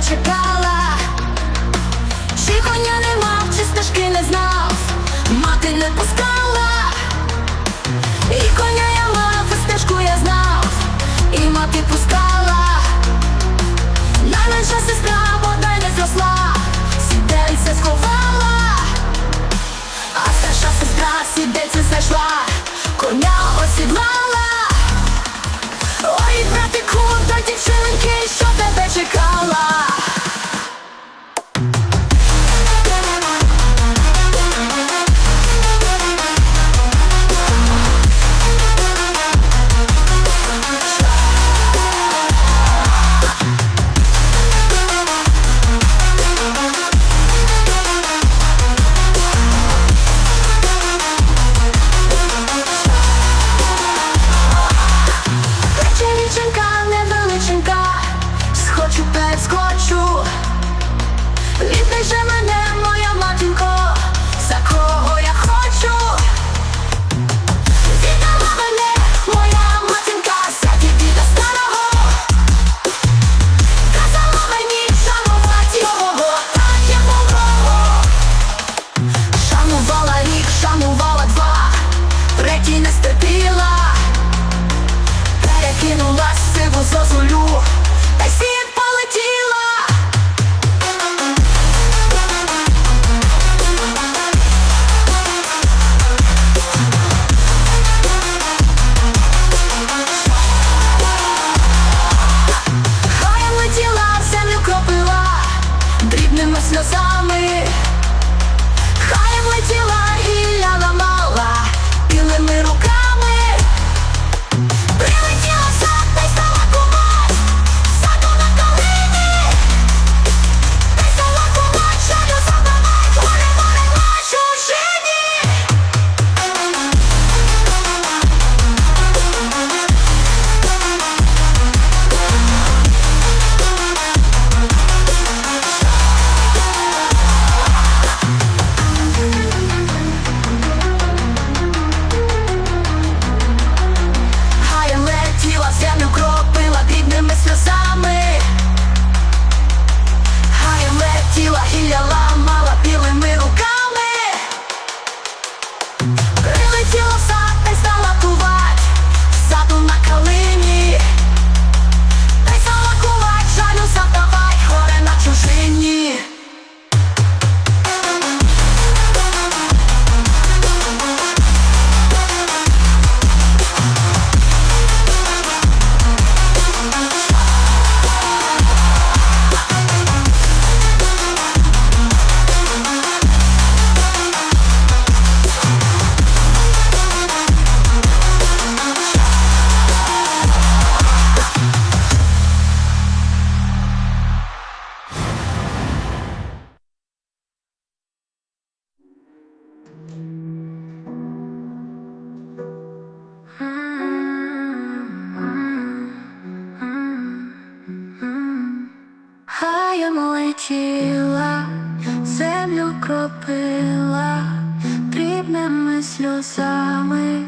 чекала, чи коня не мав, чи стежки не знав, мати не пускала, і коня я мав, і стежку я знав, і мати пускала, найменша сестра бодай не зросла, сідельця сховала, а старша сестра сідельця знайшла, коня осідлала. Ой, братику, до дівчинки ним летіла, землю кропила дрібними сльозами.